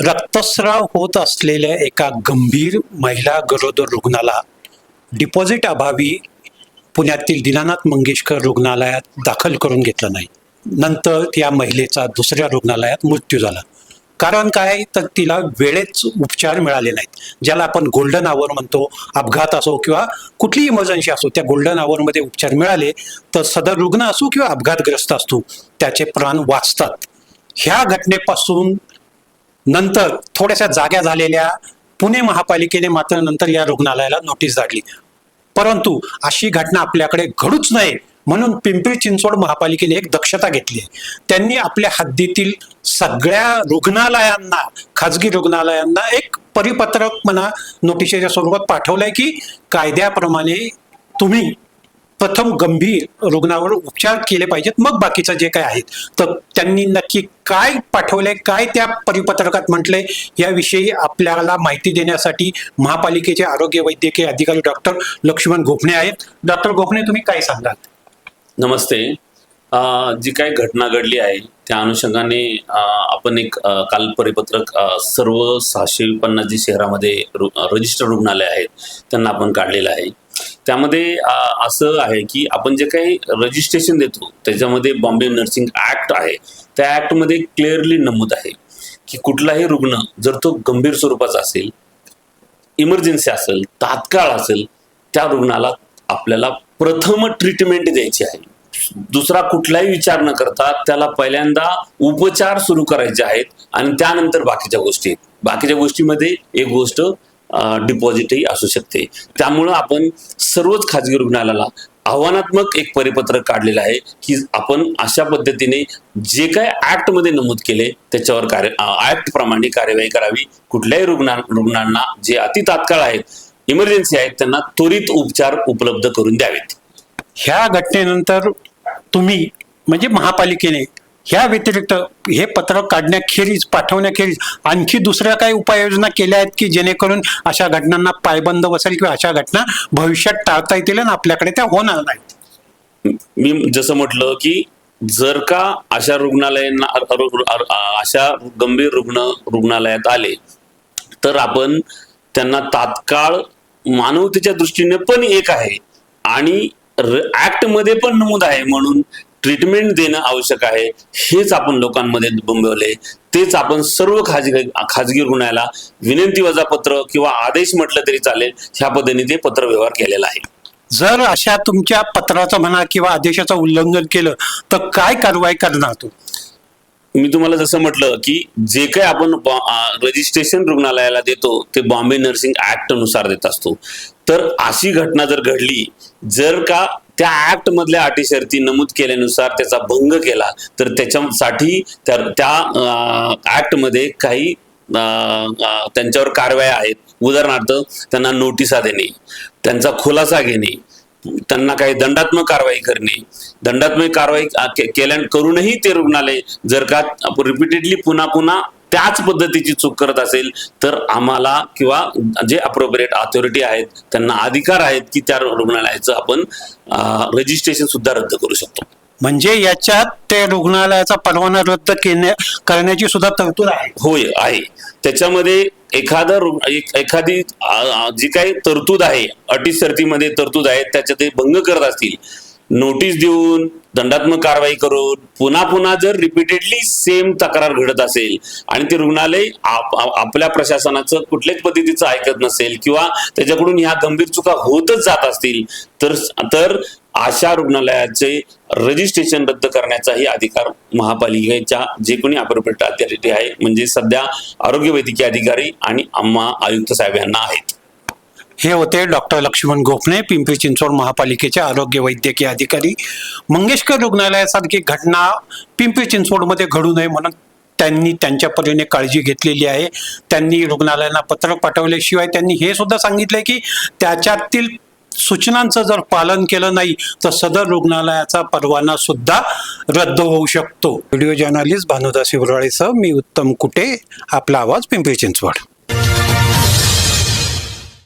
रक्तस्राव होत असलेल्या एका गंभीर महिला गरोदर रुग्णाला डिपॉझिट अभावी पुण्यातील दीनानाथ मंगेशकर रुग्णालयात दाखल करून घेतलं नाही. नंतर त्या महिलेचा दुसऱ्या रुग्णालयात मृत्यू झाला. कारण काय? तर तिला वेळेच उपचार मिळाले नाहीत. ज्याला आपण गोल्डन आवर म्हणतो अपघात असो किंवा कुठलीही इमर्जन्सी असो त्या गोल्डन आवरमध्ये उपचार मिळाले तर सदर रुग्ण असो किंवा अपघातग्रस्त असतो त्याचे प्राण वाचतात. ह्या घटनेपासून नंतर थोड्याशा जाग्या झालेल्या पुणे महापालिकेने मात्र नंतर या रुग्णालयाला नोटीस धाडली परंतु अशी घटना आपल्याकडे घडूच नये म्हणून पिंपरी चिंचवड महापालिकेने एक दक्षता घेतली आहे. त्यांनी आपल्या हद्दीतील सगळ्या रुग्णालयांना खाजगी रुग्णालयांना एक परिपत्रक म्हणा नोटिसेच्या स्वरूपात पाठवलंय की कायद्याप्रमाणे तुम्ही प्रथम गंभीर रुग्णावर उपचार केले पाहिजेत. मग बाकीचं जे काय आहेत. तर त्यांनी नक्की काय पाठवलंय काय त्या परिपत्रकात म्हटलंय याविषयी आपल्याला माहिती देण्यासाठी महापालिकेचे आरोग्य वैद्यकीय अधिकारी डॉक्टर लक्ष्मण गोखणे आहेत. डॉक्टर गोखणे तुम्ही काय सांगाल नमस्ते. जी काय घटना घडली आहे त्या अनुषंगाने आपण एक काल परिपत्रक सर्व सहाशे पन्नास जी शहरामध्ये रु रजिस्टर रुग्णालय आहेत त्यांना आपण काढलेलं आहे. त्यामध्ये असं आहे की आपण जे काही रजिस्ट्रेशन देतो त्याच्यामध्ये बॉम्बे नर्सिंग ऍक्ट आहे त्या ऍक्टमध्ये क्लिअरली नमूद आहे की कुठलाही रुग्ण जर तो गंभीर स्वरूपाचा असेल इमर्जन्सी असेल तात्काळ असेल त्या रुग्णाला आपल्याला प्रथम ट्रीटमेंट द्यायची आहे दुसरा कुठलाही विचार न करता त्याला पहिल्यांदा उपचार सुरू करायचे आहेत आणि त्यानंतर बाकीच्या गोष्टी आहेत. बाकीच्या गोष्टीमध्ये एक गोष्ट डिपॉझिटही असू शकते. त्यामुळं आपण सर्वच खाजगी रुग्णालयाला आव्हानात्मक एक परिपत्रक काढलेलं आहे की आपण अशा पद्धतीने जे काय ऍक्टमध्ये नमूद केले त्याच्यावर कार्य ऍक्ट प्रमाणे कार्यवाही करावी. कुठल्याही रुग्णा रुग्णांना जे अति तात्काळ आहेत इमर्जन्सी आहेत त्यांना त्वरित उपचार उपलब्ध करून द्यावेत. ह्या घटनेनंतर तुम्ही म्हणजे महापालिकेने ह्या व्यतिरिक्त हे पत्रक काढण्याखेरीज पाठवण्याखेरीज आणखी दुसऱ्या काही उपाययोजना केल्या आहेत की जेणेकरून अशा घटनांना पायबंद बसेल किंवा अशा घटना भविष्यात टाळता येतील आणि आपल्याकडे त्या होणार नाहीत. मी जसं म्हटलं की जर का अशा रुग्णालयांना अशा गंभीर रुग्ण रुग्णालयात आले तर आपण त्यांना तात्काळ मानवतेच्या दृष्टीने पण एक आहे आणि ऍक्टमध्ये पण नमूद आहे म्हणून ट्रीटमेंट देणं आवश्यक आहे. हेच आपण लोकांमध्ये बिंबवले तेच आपण सर्व खाजगी खाजगी रुग्णाला विनंती वजा पत्र किंवा आदेश म्हटलं तरी चालेल ह्या पद्धतीने ते पत्र व्यवहार केलेला आहे. जर अशा तुमच्या पत्राचं म्हणा किंवा आदेशाचं उल्लंघन केलं तर काय कारवाई करणार तू? मी तुम्हाला जसं म्हटलं की जे काही आपण रजिस्ट्रेशन रुग्णालयाला देतो ते बॉम्बे नर्सिंग ऍक्टनुसार देत असतो. तर अशी घटना जर घडली जर का त्या ऍक्ट मधल्या अटी शर्ती नमूद केल्यानुसार त्याचा भंग केला तर त्याच्यासाठी त्या त्या ऍक्टमध्ये काही त्यांच्यावर कारवाया आहेत. उदाहरणार्थ त्यांना नोटिसा देणे त्यांचा खुलासा घेणे त्यांना काही दंडात्मक कारवाई करणे. दंडात्मक कारवाई केल्या करूनही ते रुग्णालय जर का रिपीटेडली पुन्हा पुन्हा त्याच पद्धतीची चूक करत असेल तर आम्हाला किंवा जे अप्रोप्रिएट ऑथॉरिटी आहेत त्यांना अधिकार आहेत की त्या रुग्णालयाचं आपण रजिस्ट्रेशन सुद्धा रद्द करू शकतो. म्हणजे याच्यात ते रुग्णालयाचा परवाना रद्द केल्या करण्याची सुद्धा तरतूद आहे. होय आहे. त्याच्यामध्ये एखादा एखादी जी काही तरतूद आहे अटी शर्तीमध्ये तरतूद आहे त्याच्यात ते भंग करत असतील नोटीस देऊन दंडात्मक कारवाई करून पुन्हा पुन्हा जर रिपीटेडली सेम तक्रार घडत असेल आणि ते रुग्णालय आप- आपल्या प्रशासनाचं कुठल्याच पद्धतीचं ऐकत नसेल किंवा त्याच्याकडून ह्या गंभीर चुका होतच जात असतील तर तर अशा रुग्णालयाचे रजिस्ट्रेशन रद्द करण्याचाही अधिकार महापालिकेच्या जे कोणी अप्रोप्रिएट अथॉरिटी आहे म्हणजे सध्या आरोग्य वैद्यकीय अधिकारी आणि आम्हा आयुक्त साहेब यांना आहेत. हे होते डॉक्टर लक्ष्मण गोखणे पिंपरी चिंचवड महापालिकेचे आरोग्य वैद्यकीय अधिकारी. मंगेशकर रुग्णालयासारखी घटना पिंपरी चिंचवडमध्ये घडू नये म्हणून त्यांनी त्यांच्या परीने काळजी घेतलेली आहे. त्यांनी रुग्णालयांना पत्रक पाठवल्याशिवाय त्यांनी हे सुद्धा सांगितलंय की त्याच्यातील सूचनांचं जर पालन केलं नाही तर सदर रुग्णालयाचा परवाना सुद्धा रद्द होऊ शकतो. व्हिडिओ जर्नालिस्ट भानुदास शिवराळेसह मी उत्तम कुटे आपला आवाज पिंपरी चिंचवड.